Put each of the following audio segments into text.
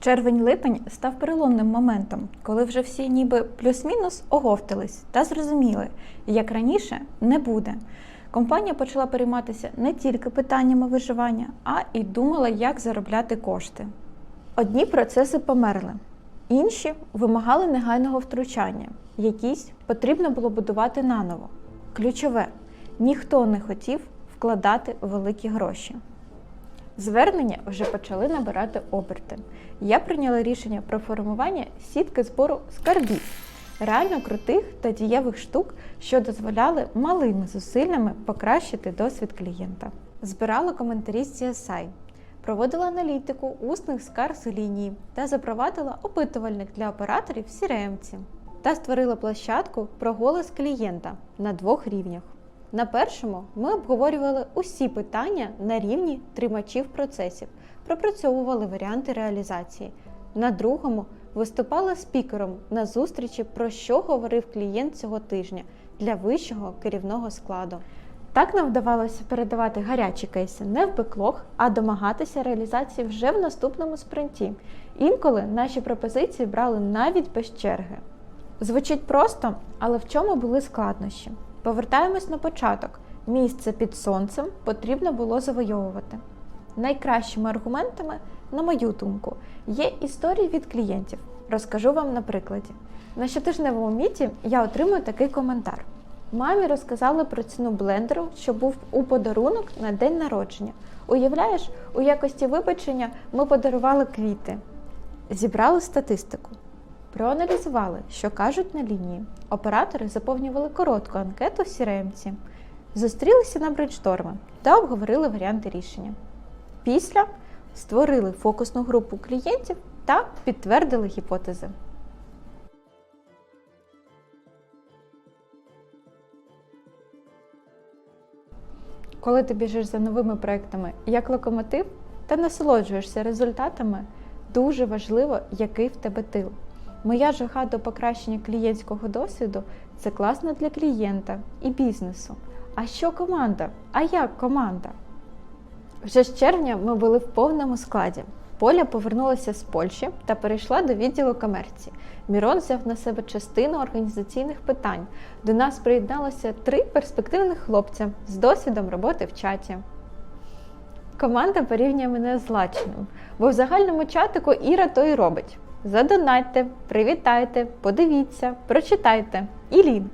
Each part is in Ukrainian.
Червень-липень став переломним моментом, коли вже всі ніби плюс-мінус оговтались та зрозуміли, як раніше не буде. Компанія почала перейматися не тільки питаннями виживання, а й думала, як заробляти кошти. Одні процеси померли, інші вимагали негайного втручання, якісь потрібно було будувати наново. Ключове ніхто не хотів вкладати великі гроші. Звернення вже почали набирати оберти. Я прийняла рішення про формування сітки збору скарбів, реально крутих та дієвих штук, що дозволяли малими зусиллями покращити досвід клієнта. Збирала коментарі з CSI, проводила аналітику усних скарг з лінії та запровадила опитувальник для операторів в CRM-ці та створила площадку про голос клієнта на двох рівнях. На першому ми обговорювали усі питання на рівні тримачів процесів, пропрацьовували варіанти реалізації. На другому виступала спікером на зустрічі, про що говорив клієнт цього тижня для вищого керівного складу. Так нам вдавалося передавати гарячі кейси не в беклог, а домагатися реалізації вже в наступному спринті. Інколи наші пропозиції брали навіть без черги. Звучить просто, але в чому були складнощі? Повертаємось на початок. Місце під сонцем потрібно було завойовувати. Найкращими аргументами, на мою думку, є історії від клієнтів. Розкажу вам на прикладі. На щотижневому міті я отримую такий коментар. Мамі розказали про ціну блендеру, що був у подарунок на день народження. Уявляєш, у якості вибачення ми подарували квіти. Зібрали статистику. Проаналізували, що кажуть на лінії. Оператори заповнювали коротку анкету в CRM-ці, зустрілися на брейншторми та обговорили варіанти рішення. Після створили фокусну групу клієнтів та підтвердили гіпотези. Коли ти біжиш за новими проектами як локомотив та насолоджуєшся результатами, дуже важливо, який в тебе тил. Моя жага до покращення клієнтського досвіду це класно для клієнта і бізнесу. А що команда? А як команда? Вже з червня ми були в повному складі. Поля повернулася з Польщі та перейшла до відділу комерції. Мірон взяв на себе частину організаційних питань. До нас приєдналося три перспективних хлопця з досвідом роботи в чаті. Команда порівнює мене з злачним, бо в загальному чатику Іра то й робить. Задонатьте, привітайте, подивіться, прочитайте і лінк.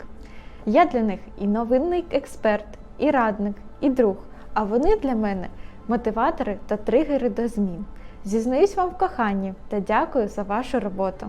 Я для них і новинний експерт, і радник, і друг. А вони для мене мотиватори та тригери до змін. Зізнаюсь вам в коханні та дякую за вашу роботу.